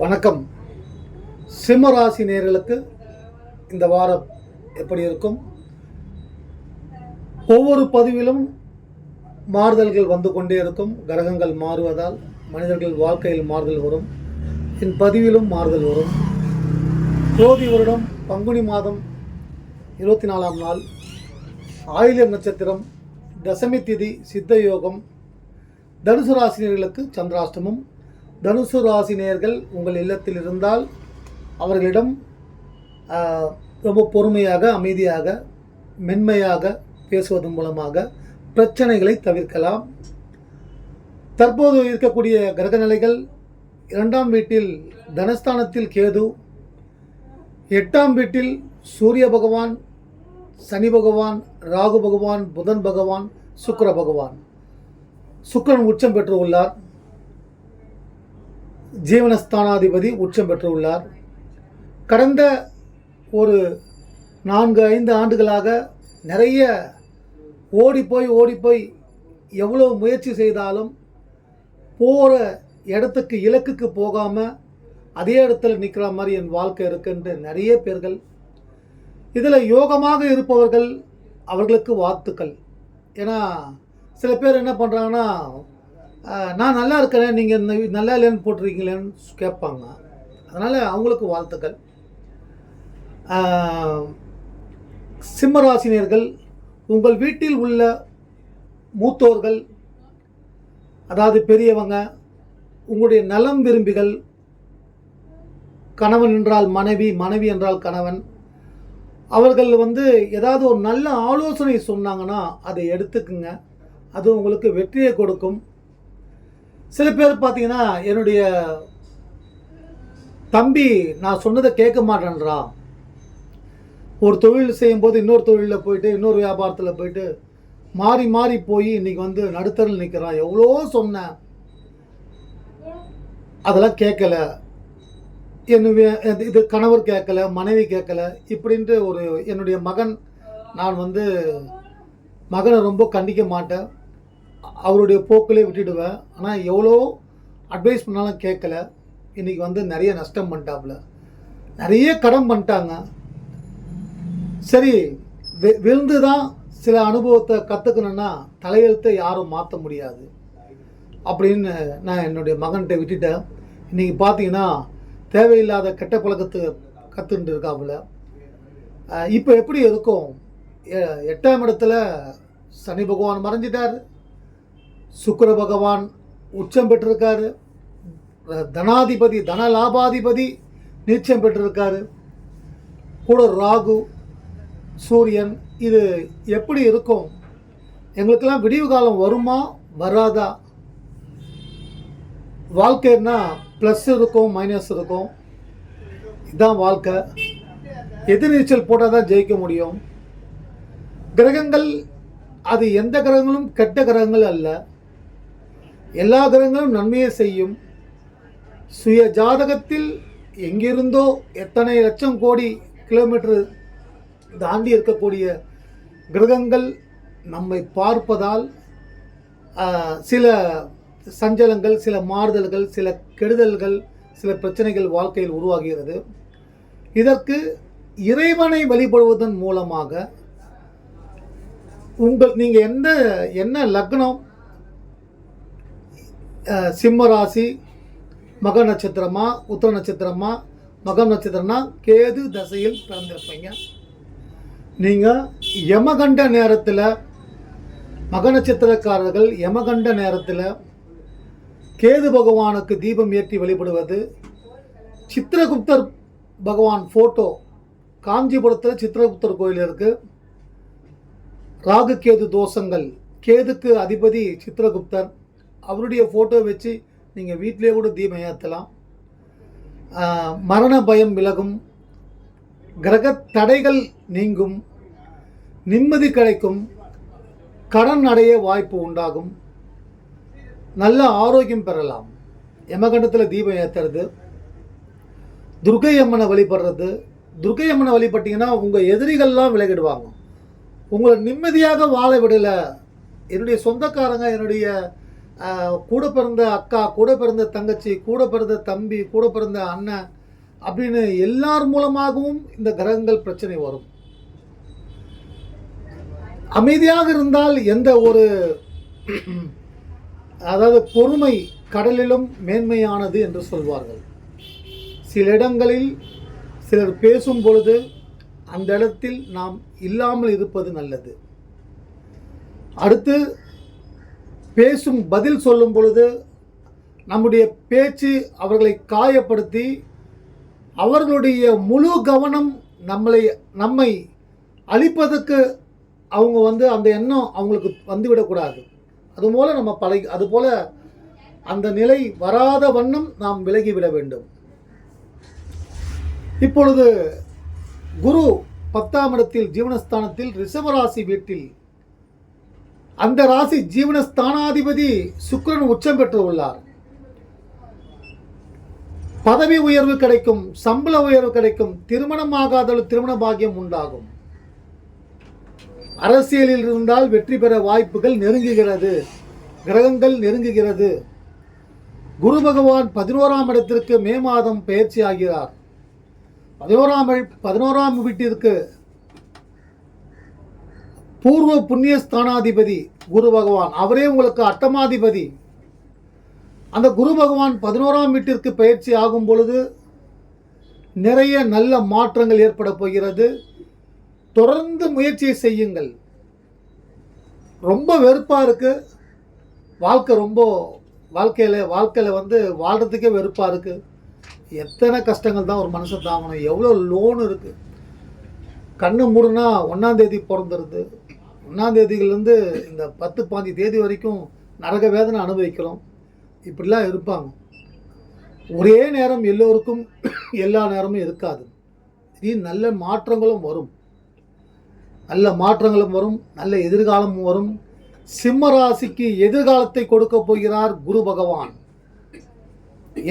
வணக்கம். சிம்மராசி நேர்களுக்கு இந்த வாரம் எப்படி இருக்கும்? ஒவ்வொரு பதிவிலும் மாறுதல்கள் வந்து கொண்டே இருக்கும். கிரகங்கள் மாறுவதால் மனிதர்கள் வாழ்க்கையில் மாறுதல் வரும். என் பதிவிலும் மாறுதல் வரும். ஜோதி வருடம் பங்குனி மாதம் இருபத்தி நாலாம் நாள் ஆயிலியம் நட்சத்திரம் தசமி திதி சித்த யோகம் தனுசு ராசினியர்களுக்கு சந்திராஷ்டமம் தனுசு ராசினியர்கள் உங்கள் இல்லத்தில் இருந்தால் அவர்களிடம் ரொம்ப பொறுமையாக அமைதியாக மென்மையாக பேசுவதன் மூலமாக பிரச்சனைகளை தவிர்க்கலாம். தற்போது இருக்கக்கூடிய கிரகநிலைகள் இரண்டாம் வீட்டில் தனஸ்தானத்தில் கேது எட்டாம் வீட்டில் சூரிய பகவான் சனி பகவான் ராகு பகவான் புதன் பகவான் சுக்கர பகவான். சுக்கரன் உச்சம் பெற்று உள்ளார். ஜீவனஸ்தானாதிபதி உச்சம் பெற்றுள்ளார். கடந்த ஒரு நான்கு ஐந்து ஆண்டுகளாக நிறைய ஓடிப்போய் ஓடிப்போய் எவ்வளோ முயற்சி செய்தாலும் போகிற இடத்துக்கு இலக்குக்கு போகாமல் அதே இடத்துல நிற்கிற மாதிரி என் வாழ்க்கை இருக்குன்ற நிறைய பேர்கள் இதில் யோகமாக இருப்பவர்கள் அவர்களுக்கு வாழ்த்துக்கள். ஏன்னா சில பேர் என்ன பண்ணுறாங்கன்னா நான் நல்லா இருக்கிறேன் நீங்கள் இந்த நல்லா இல்லைன்னு போட்டிருக்கீங்களேன்னு கேட்பாங்க. அதனால் அவங்களுக்கு வாழ்த்துக்கள். சிம்மராசினியர்கள் உங்கள் வீட்டில் உள்ள மூத்தோர்கள் அதாவது பெரியவங்க உங்களுடைய நலம் விரும்பிகள் கணவன் என்றால் மனைவி மனைவி என்றால் கணவன் அவர்கள் வந்து ஏதாவது ஒரு நல்ல ஆலோசனை சொன்னாங்கன்னா அதை எடுத்துக்குங்க. அது உங்களுக்கு வெற்றியை கொடுக்கும். சில பேர் பார்த்தீங்கன்னா என்னுடைய தம்பி நான் சொன்னதை கேட்க மாட்டேன்றான் ஒரு தொழில் செய்யும்போது இன்னொரு தொழிலில் போயிட்டு இன்னொரு வியாபாரத்தில் போயிட்டு மாறி மாறி போய் இன்றைக்கி வந்து நடுத்தரில் நிற்கிறான் எவ்வளோ சொன்னேன். அதெல்லாம் கேட்கல. என்னுடைய இது- இது கணவர் கேட்கல மனைவி கேட்கல. இப்படின்ட்டு ஒரு என்னுடைய மகன் நான் வந்து மகனை ரொம்ப கண்டிக்க மாட்டேன். அவருடைய போக்கிலே விட்டுடுவேன். ஆனால் எவ்வளோ அட்வைஸ் பண்ணாலும் கேட்கல. இன்றைக்கி வந்து நிறைய நஷ்டம் பண்ணிட்டாப்புல. நிறைய கடன் பண்ணிட்டாங்க. சரி விழுந்து தான் சில அனுபவத்தை கற்றுக்கணுன்னா தலையெழுத்தை யாரும் மாற்ற முடியாது. அப்படின்னு நான் என்னுடைய மகன்கிட்ட விட்டுட்டேன். இன்றைக்கி பார்த்தீங்கன்னா தேவையில்லாத கெட்ட பழக்கத்தை கற்றுட்டு இருக்காப்புல. இப்போ எப்படி இருக்கும்? எ- எட்டாம் இடத்துல சனி பகவான் மறைஞ்சிட்டார். சுக்கர பகவான் உச்சம் பெற்றிருக்காரு. தனாதிபதி தன லாபாதிபதி நீச்சம் பெற்றிருக்காரு. கூட ராகு சூரியன் இது எப்படி இருக்கும்? எங்களுக்கெல்லாம் விடிவு காலம் வருமா வராதா? வாழ்க்கைன்னா ப்ளஸ் இருக்கும் மைனஸ் இருக்கும். இதுதான் வாழ்க்கை. எதிர்நீச்சல் போட்டால் தான் ஜெயிக்க முடியும். கிரகங்கள் அது எந்த கிரகங்களும் கெட்ட கிரகங்கள் அல்ல. எல்லா கிரகங்களும் நன்மையை செய்யும். சுய ஜாதகத்தில் எங்கிருந்தோ எத்தனை லட்சம் கோடி கிலோமீட்டர் தாண்டி இருக்கக்கூடிய கிரகங்கள் நம்மை பார்ப்பதால் சில சஞ்சலங்கள் சில மாறுதல்கள் சில கெடுதல்கள் சில பிரச்சனைகள் வாழ்க்கையில் உருவாகிறது. இதற்கு இறைவனை வழிபடுவதன் மூலமாக உங்கள் நீங்கள் எந்த என்ன லக்னம் சிம்ம ராசி மக நட்சத்திரமா உத்தர நட்சத்திரமா மகம் நட்சத்திரம்னா கேது தசையில் பிறந்திருப்பீங்க. நீங்கள் யமகண்ட நேரத்தில் மக நட்சத்திரக்காரர்கள் யமகண்ட நேரத்தில் கேது பகவானுக்கு தீபம் ஏற்றி வழிபடுவது சித்திரகுப்தர் பகவான் ஃபோட்டோ காஞ்சிபுரத்தில் சித்திரகுப்தர் கோயில் இருக்குது ராகு கேது தோஷங்கள் கேதுக்கு அதிபதி சித்திரகுப்தர். அவருடைய ஃபோட்டோ வச்சு நீங்கள் வீட்டிலே கூட தீபம் ஏற்றலாம் மரண பயம் விலகும். கிரக தடைகள் நீங்கும். நிம்மதி கிடைக்கும். கடன் அடைய வாய்ப்பு உண்டாகும். நல்ல ஆரோக்கியம் பெறலாம். யமகண்டத்தில் தீபம் ஏற்றுறது துர்கை அம்மனை வழிபடுறது. துர்கை அம்மனை வழிபட்டிங்கன்னா உங்கள் எதிரிகள்லாம் விலகிடுவாங்க. உங்களை நிம்மதியாக வாழ விடலை. என்னுடைய சொந்தக்காரங்க என்னுடைய கூட பிறந்த அக்கா கூட பிறந்த தங்கச்சி கூட பிறந்த தம்பி கூட பிறந்த அண்ணன் அப்படின்னு எல்லார் மூலமாகவும் இந்த கிரகங்கள் பிரச்சனை வரும். அமைதியாக இருந்தால் எந்த ஒரு அதாவது பொறுமை கடலிலும் மேன்மையானது என்று சொல்வார்கள். சில இடங்களில் சிலர் பேசும் பொழுது அந்த இடத்தில் நாம் இல்லாமல் இருப்பது நல்லது. அடுத்து பேசும் பதில் சொல்லும் பொழுது நம்முடைய பேச்சு அவர்களை காயப்படுத்தி அவர்களுடைய முழு கவனம் நம்மளை நம்மை அழிப்பதற்கு அவங்க வந்து அந்த எண்ணம் அவங்களுக்கு வந்துவிடக்கூடாது. அதுபோல் நம்ம பழகி அதுபோல் அந்த நிலை வராத வண்ணம் நாம் விலகிவிட வேண்டும். இப்பொழுது குரு பத்தாம் இடத்தில் ஜீவனஸ்தானத்தில் ரிஷபராசி வீட்டில் அந்த ராசி ஜீவனஸ்தானாதிபதி சுக்கிரன் உச்சம் பெற்று உள்ளார். பதவி உயர்வு கிடைக்கும் சம்பள உயர்வு கிடைக்கும் திருமணம் ஆகாதவர்கள் திருமண பாக்கியம் உண்டாகும். அரசியலில் இருந்தால் வெற்றி பெற வாய்ப்புகள் நெருங்குகிறது கிரகங்கள் நெருங்குகிறது. குரு பகவான் பதினோராம் இடத்திற்கு மே மாதம் பயிற்சி ஆகிறார் பதினோராம் பதினோராம் வீட்டிற்கு பூர்வ புண்ணிய ஸ்தானாதிபதி குரு பகவான். அவரே உங்களுக்கு அட்டமாதிபதி. அந்த குரு பகவான் பதினோராம் வீட்டிற்கு பயிற்சி ஆகும் பொழுது நிறைய நல்ல மாற்றங்கள் ஏற்பட போகிறது. தொடர்ந்து முயற்சியை செய்யுங்கள். ரொம்ப வெறுப்பாக இருக்குது வாழ்க்கை ரொம்ப வாழ்க்கையில் வாழ்க்கையில் வந்து வாழ்கிறதுக்கே வெறுப்பாக இருக்குது எத்தனை கஷ்டங்கள் தான் ஒரு மனுஷன் தாங்கணும். எவ்வளோ லோன் இருக்குது கண்ணு மூடுனா ஒன்றாந்தேதி பிறந்துருது. ஒன்றாந்தேதியிலேருந்து இந்த பத்து பாஞ்சு தேதி வரைக்கும் நரக வேதனை அனுபவிக்கிறோம். இப்படிலாம் இருப்பாங்க. ஒரே நேரம் எல்லோருக்கும் எல்லா நேரமும் இருக்காது. இது நல்ல மாற்றங்களும் வரும். நல்ல மாற்றங்களும் வரும். நல்ல எதிர்காலமும் வரும். சிம்ம ராசிக்கு எதிர்காலத்தை கொடுக்க போகிறார் குரு பகவான்.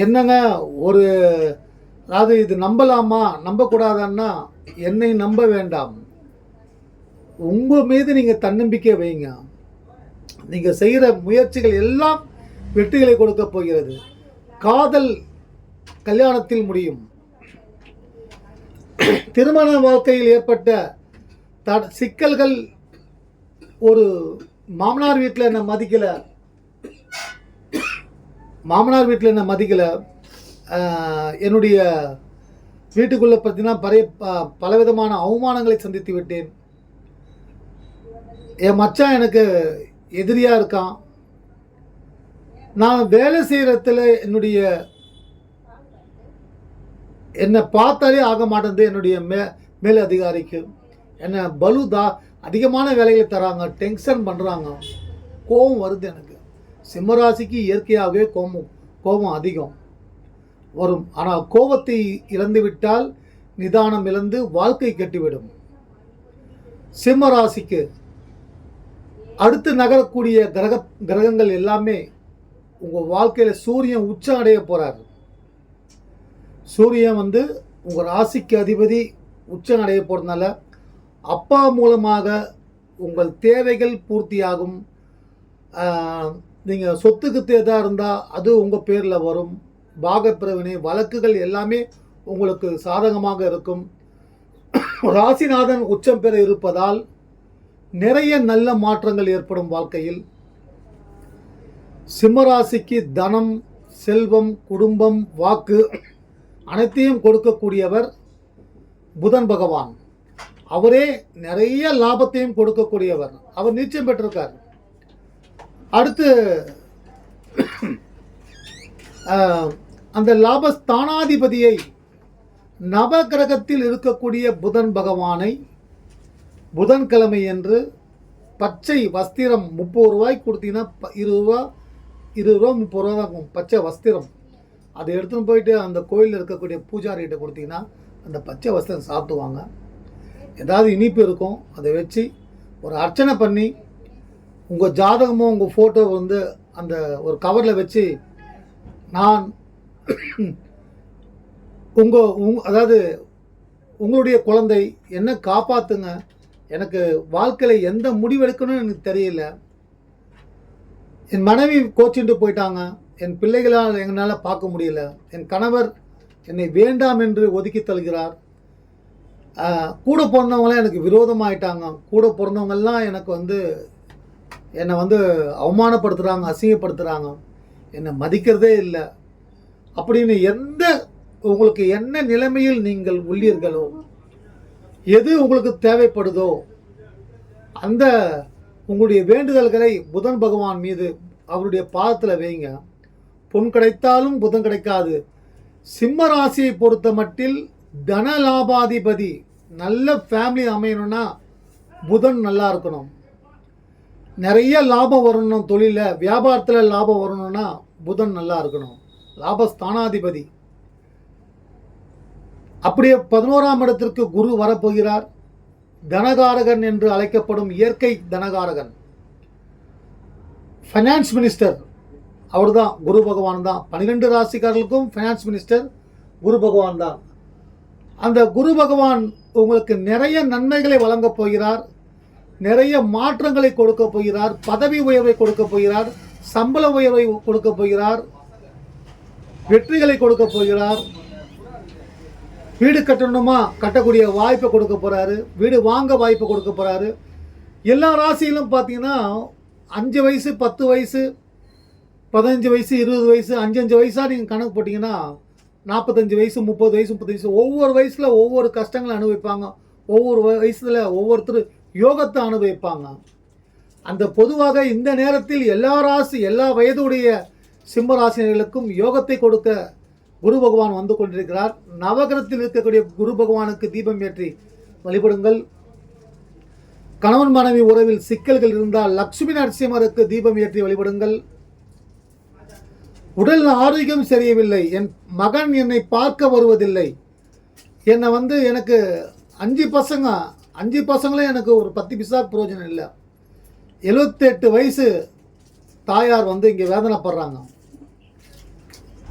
என்னங்க ஒரு அதாவது இது நம்பலாமா? நம்பக்கூடாதான்னா என்னை நம்ப வேண்டாம். உங்கள் மீது நீங்கள் தன்னம்பிக்கை வைங்க. நீங்கள் செய்கிற முயற்சிகள் எல்லாம் வெற்றிகளை கொடுக்க போகிறது. காதல் கல்யாணத்தில் முடியும். திருமண வாழ்க்கையில் ஏற்பட்ட த சிக்கல்கள் ஒரு மாமனார் வீட்டில் என்ன மதிக்கலை. மாமனார் வீட்டில் என்ன மதிக்கலை. என்னுடைய வீட்டுக்குள்ளே பார்த்தீங்கன்னா பல ப- பலவிதமான அவமானங்களை சந்தித்து விட்டேன். மச்சான் எனக்கு எதிரியாக இருக்கான். நான் வேலை செய்கிறத்துல என்னுடைய என்னை பார்த்தாலே ஆக மாட்டேங்குது என்னுடைய மே மேல் அதிகாரிக்கு. என்னை பலு தா அதிகமான வேலைகளை தராங்க டென்ஷன் பண்ணுறாங்க கோபம் வருது எனக்கு. சிம்மராசிக்கு இயற்கையாகவே கோபம் கோபம் அதிகம். வரும். ஆனால் கோபத்தை இழந்து விட்டால் நிதானம் இழந்து வாழ்க்கை கெட்டுவிடும். சிம்மராசிக்கு அடுத்து நகரக்கூடிய கிரக கிரகங்கள் எல்லாமே உங்கள் வாழ்க்கையில் சூரியன் உச்சம் அடைய போகிறார் சூரியன் வந்து உங்கள் ராசிக்கு அதிபதி உச்சம் அடைய போகிறதுனால அப்பா மூலமாக உங்கள் தேவைகள் பூர்த்தியாகும். நீங்கள் சொத்துக்கு தேதாக இருந்தால் அது உங்கள் பேரில் வரும். பாகப்பிரவினை வழக்குகள் எல்லாமே உங்களுக்கு சாதகமாக இருக்கும். ராசிநாதன் உச்சம் பெற இருப்பதால் நிறைய நல்ல மாற்றங்கள் ஏற்படும் வாழ்க்கையில். சிம்மராசிக்கு தனம் செல்வம் குடும்பம் வாக்கு அனைத்தையும் கொடுக்கக்கூடியவர் புதன் பகவான். அவரே நிறைய லாபத்தையும் கொடுக்கக்கூடியவர். அவர் நிச்சயம் பெற்றிருக்கார். அடுத்து அந்த லாபஸ்தானாதிபதியை நவகிரகத்தில் இருக்கக்கூடிய புதன் பகவானை புதன்கிழமை என்று பச்சை வஸ்திரம் முப்பது ரூபாய்க்கு கொடுத்தீங்கன்னா இருபது ரூபா இருபது ரூபா முப்பது ரூபா தான் இருக்கும். பச்சை வஸ்திரம். அதை எடுத்துன்னு போயிட்டு அந்த கோயிலில் இருக்கக்கூடிய பூஜாரிகிட்ட கொடுத்தீங்கன்னா அந்த பச்சை வஸ்திரம் சாப்பிடுவாங்க. ஏதாவது இனிப்பு இருக்கும் அதை வச்சு ஒரு அர்ச்சனை பண்ணி உங்கள் ஜாதகமோ உங்கள் ஃபோட்டோ வந்து அந்த ஒரு கவரில் வச்சு நான் உங்கள் உங் அதாவது உங்களுடைய குழந்தை என்ன காப்பாற்றுங்க எனக்கு வாழ்க்கையில் எந்த முடிவெடுக்கணும்னு எனக்கு தெரியல. என் மனைவி கோச்சிட்டு போயிட்டாங்க. என் பிள்ளைகளால் எங்களால் பார்க்க முடியல. என் கணவர் என்னை வேண்டாம் என்று ஒதுக்கி தருகிறார் கூட பிறந்தவங்களாம் எனக்கு விரோதமாயிட்டாங்க. கூட பிறந்தவங்கெல்லாம் எனக்கு வந்து என்னை வந்து அவமானப்படுத்துகிறாங்க அசிங்கப்படுத்துகிறாங்க என்னை மதிக்கிறதே இல்லை. அப்படின்னு எந்த உங்களுக்கு என்ன நிலைமையில் நீங்கள் உள்ளீர்களோ எது உங்களுக்கு தேவைப்படுதோ அந்த உங்களுடைய வேண்டுதல்களை புதன் பகவான் மீது அவருடைய பாதத்தில் வைங்க. பொன் கிடைத்தாலும் புதன் கிடைக்காது. சிம்ம ராசியை பொறுத்த மட்டில் தன லாபாதிபதி நல்ல ஃபேமிலி அமையணும்னா புதன் நல்லா இருக்கணும். நிறைய லாபம் வரணும் தொழிலில் வியாபாரத்தில் லாபம் வரணும்னா புதன் நல்லா இருக்கணும். லாபஸ்தானாதிபதி. அப்படியே பதினோராம் இடத்திற்கு குரு வரப்போகிறார். தனகாரகன் என்று அழைக்கப்படும் இயற்கை தனகாரகன். ஃபைனான்ஸ் மினிஸ்டர் அவர்தான் குரு பகவான் தான். பன்னிரெண்டு ராசிக்காரர்களுக்கும் ஃபைனான்ஸ் மினிஸ்டர் குரு பகவான் தான். அந்த குரு பகவான் உங்களுக்கு நிறைய நன்மைகளை வழங்கப் போகிறார். நிறைய மாற்றங்களை கொடுக்க போகிறார். பதவி உயர்வை கொடுக்க போகிறார். சம்பள உயர்வை கொடுக்க போகிறார். வெற்றிகளை கொடுக்க போகிறார். வீடு கட்டணுமா? கட்டக்கூடிய வாய்ப்பை கொடுக்க போகிறாரு வீடு வாங்க வாய்ப்பை கொடுக்க போகிறாரு எல்லா ராசியிலும் பார்த்தீங்கன்னா அஞ்சு வயசு பத்து வயசு பதினஞ்சு வயசு இருபது வயசு அஞ்சு அஞ்சு வயசாக நீங்கள் கணக்கு போட்டிங்கன்னா நாற்பத்தஞ்சு வயசு முப்பது வயசு முப்பத்தஞ்சு வயசு ஒவ்வொரு வயசில் ஒவ்வொரு கஷ்டங்களை அனுபவிப்பாங்க. ஒவ்வொரு வயசில் ஒவ்வொருத்தர் யோகத்தை அனுபவிப்பாங்க. அந்த பொதுவாக இந்த நேரத்தில் எல்லா ராசி எல்லா வயதுடைய சிம்ம ராசினர்களுக்கும் யோகத்தை கொடுக்க குரு பகவான் வந்து கொண்டிருக்கிறார். நவகிரகத்தில் இருக்கக்கூடிய குரு பகவானுக்கு தீபம் ஏற்றி வழிபடுங்கள். கணவன் மனைவி உறவில் சிக்கல்கள் இருந்தால் லக்ஷ்மி நரசிம்மருக்கு தீபம் ஏற்றி வழிபடுங்கள். உடல் ஆரோக்கியம் சரியவில்லை. என் மகன் என்னை பார்க்க வருவதில்லை. என்னை வந்து எனக்கு அஞ்சு பசங்க அஞ்சு பசங்களே எனக்கு ஒரு பத்து பிசா பிரயோஜனம் இல்லை. எழுபத்தெட்டு வயசு தாயார் வந்து இங்கே வேதனைப்படுறாங்க.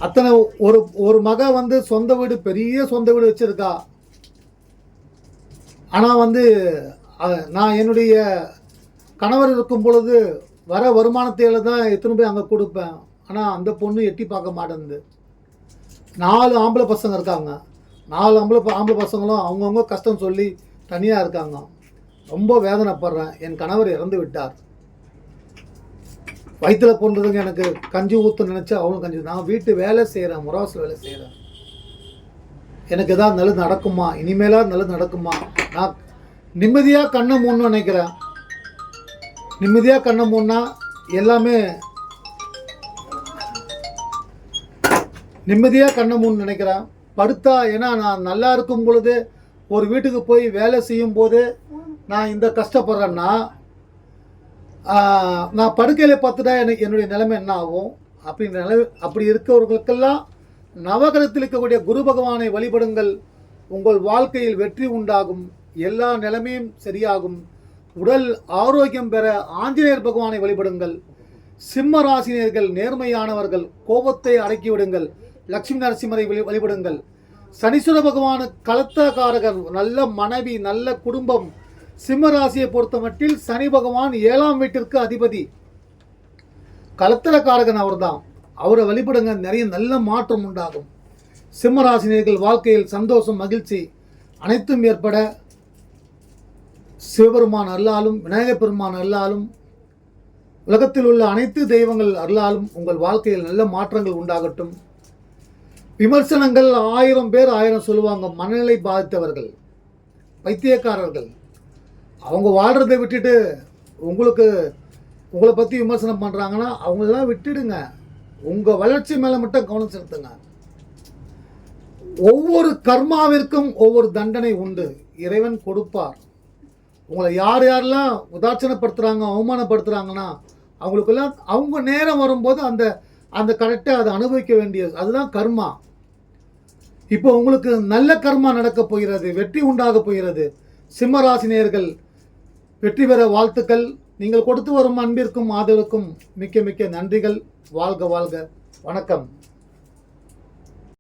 அத்தனை ஒரு ஒரு மக வந்து சொந்த வீடு பெரிய சொந்த வீடு வச்சிருக்கா. ஆனால் வந்து நான் என்னுடைய கணவர் இருக்கும் பொழுது வர வருமானத்தையில தான் எத்தனை போய் அங்கே கொடுப்பேன். ஆனால் அந்த பொண்ணு எட்டி பார்க்க மாட்டேங்குது. நாலு ஆம்பளை பசங்க இருக்காங்க. நாலு ஆம்பளை ஆம்பளை பசங்களும் அவங்கவுங்க கஷ்டம் சொல்லி தனியாக இருக்காங்க. ரொம்ப வேதனைப்படுறேன். என் கணவர் இறந்து விட்டார். வயிற்றுல போன்றதுங்க எனக்கு கஞ்சி ஊற்ற நினச்சா அவனும் கஞ்சி நான் வீட்டு வேலை செய்கிறேன் முறாசில் வேலை செய்கிறேன் எனக்கு ஏதாவது நல்லது நடக்குமா? இனிமேலாக நல்லது நடக்குமா? நான் நிம்மதியாக கண்ணை மூடணும்னு நினைக்கிறேன். நிம்மதியாக கண்ணை மூடினா எல்லாமே நிம்மதியாக கண்ணை மூடணும்னு நினைக்கிறேன். படுத்தா ஏன்னா நான் நல்லா இருக்கும் பொழுது ஒரு வீட்டுக்கு போய் வேலை செய்யும் போது நான் இந்த கஷ்டப்படுறேன்னா நான் படுக்கையில் பார்த்துட்டா எனக்கு என்னுடைய நிலைமை என்ன ஆகும்? அப்படின்ற நிலை அப்படி இருக்கிறவர்களுக்கெல்லாம் நவகரத்தில் இருக்கக்கூடிய குரு பகவானை வழிபடுங்கள். உங்கள் வாழ்க்கையில் வெற்றி உண்டாகும். எல்லா நிலைமையும் சரியாகும். உடல் ஆரோக்கியம் பெற ஆஞ்சநேயர் பகவானை வழிபடுங்கள். சிம்ம ராசினியர்கள் நேர்மையானவர்கள் கோபத்தை அடக்கிவிடுங்கள். லட்சுமி நரசிம்மரை வழி வழிபடுங்கள். சனீஸ்வர பகவானு கலத்தகாரகர் நல்ல மனைவி நல்ல குடும்பம். சிம்ம ராசியை பொறுத்த மட்டில் சனி பகவான் ஏழாம் வீட்டிற்கு அதிபதி. கலத்தரக்காரகன் அவர்தான். அவரை வழிபடுங்க நிறைய நல்ல மாற்றம் உண்டாகும். சிம்ம ராசினியர்கள் வாழ்க்கையில் சந்தோஷம் மகிழ்ச்சி அனைத்தும் ஏற்பட சிவபெருமான் அருளாலும் விநாயகப் பெருமான் அருளாலும் உலகத்தில் உள்ள அனைத்து தெய்வங்கள் அருளாலும் உங்கள் வாழ்க்கையில் நல்ல மாற்றங்கள் உண்டாகட்டும். விமர்சனங்கள் ஆயிரம் பேர் ஆயிரம் சொல்லுவாங்க மனநிலை பாதித்தவர்கள் பைத்தியக்காரர்கள். அவங்க வாழ்கிறத விட்டுட்டு உங்களுக்கு உங்களை பற்றி விமர்சனம் பண்ணுறாங்கன்னா அவங்களெல்லாம் விட்டுடுங்க. உங்கள் வளர்ச்சி மேலே மட்டும் கவனம் செலுத்துங்க. ஒவ்வொரு கர்மாவிற்கும் ஒவ்வொரு தண்டனை உண்டு. இறைவன் கொடுப்பார். உங்களை யார் யாரெல்லாம் உதாட்சணப்படுத்துகிறாங்க அவமானப்படுத்துகிறாங்கன்னா அவங்களுக்கெல்லாம் அவங்க நேரம் வரும்போது அந்த அந்த கரெக்டாக அதை அனுபவிக்க வேண்டியது. அதுதான் கர்மா. இப்போ உங்களுக்கு நல்ல கர்மா நடக்கப் போகிறது வெற்றி உண்டாகப் போகிறது. சிம்மராசினியர்கள் வெற்றி பெற வாழ்த்துக்கள். நீங்கள் கொடுத்து வரும் அன்பிற்கும் ஆதரவுக்கும் மிக்க மிக்க நன்றிகள். வாழ்க வாழ்க. வணக்கம்.